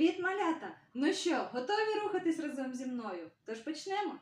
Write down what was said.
Привіт, малята! Ну що, готові рухатись разом зі мною? Тож почнемо.